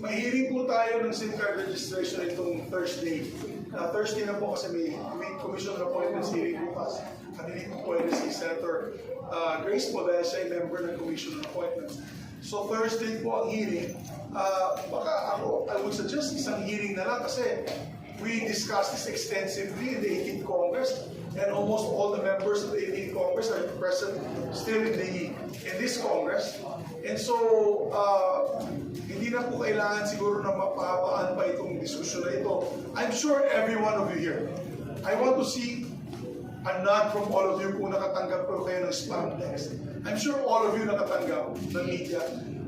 may, hearing po tayo ng SIM card registration itong Thursday. Uh, Thursday na po kasi may, may commission appointments hearing bukas. Kanili po pwede si Senator uh, Grace po dahil member ng commission on appointments. So Thursday po ang hearing. Uh, baka ako, I would suggest isang hearing na lang kasi we discussed this extensively in the 18th Congress and almost all the members of the 18th Congress are present still in the in this Congress. And so, uh, hindi na po kailangan siguro na mapapaan pa itong diskusyon na ito. I'm sure every one of you here, I want to see a nod from all of you kung nakatanggap po kayo ng spam text. I'm sure all of you nakatanggap ng media.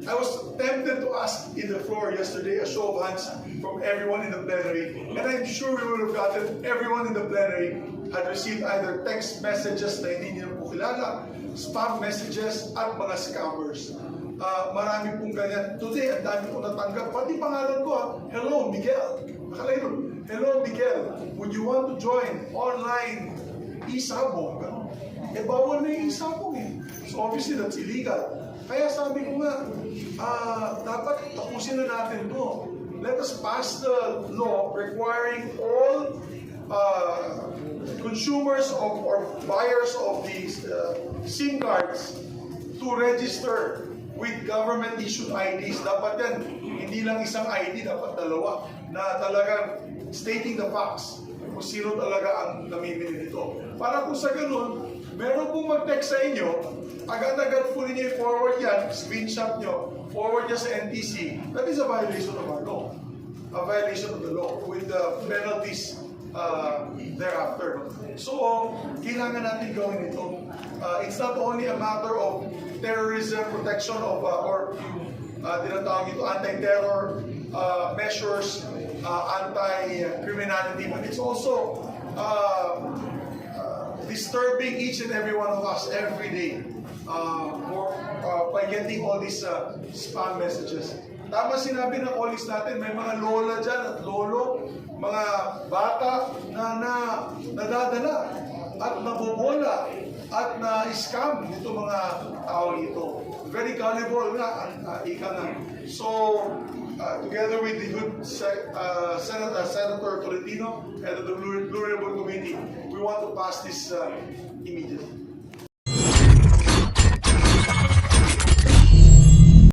I was tempted to ask in the floor yesterday a show of hands from everyone in the plenary, and I'm sure we would have gotten everyone in the plenary had received either text messages na hindi niyo po kilala, spam messages, at mga scammers. Ah, marami pong ganyan. Today, ang dami po natanggap. Pati pangalan ko, ah. Hello, Miguel. Nakalagay doon, Hello, Miguel. Would you want to join online isabong? Ganun. Eh, bawal na yung isabong eh. So, obviously, that's illegal. Kaya sabi ko nga, ah, dapat tapusin na natin to. Let us pass the law requiring all uh, consumers of, or buyers of these uh, SIM cards to register with government issued IDs. Dapat yan, hindi lang isang ID, dapat dalawa na talagang stating the facts kung sino talaga ang namimili nito. Para kung sa ganun, meron pong mag-text sa inyo, agad-agad po ninyo i-forward yan, screenshot nyo, forward niya sa NTC, that is a violation of our law. A violation of the law with the penalties uh, thereafter. So, kailangan natin gawin ito. Uh, it's not only a matter of terrorism protection of uh, or uh, tinatawag ito anti-terror uh, measures, uh, anti-criminality, but it's also uh, uh, disturbing each and every one of us every day uh, for, uh, by getting all these uh, spam messages. Tama sinabi ng colleagues natin, may mga lola dyan at lolo, mga bata na, na nadadala at nabobola at na-scam nito mga tao ito. Very gullible nga ang uh, ika nga. So, uh, together with the good Se- uh, Senate, uh, Senator Tolentino and the Blue, Blue Ribbon Committee, we want to pass this uh, immediately.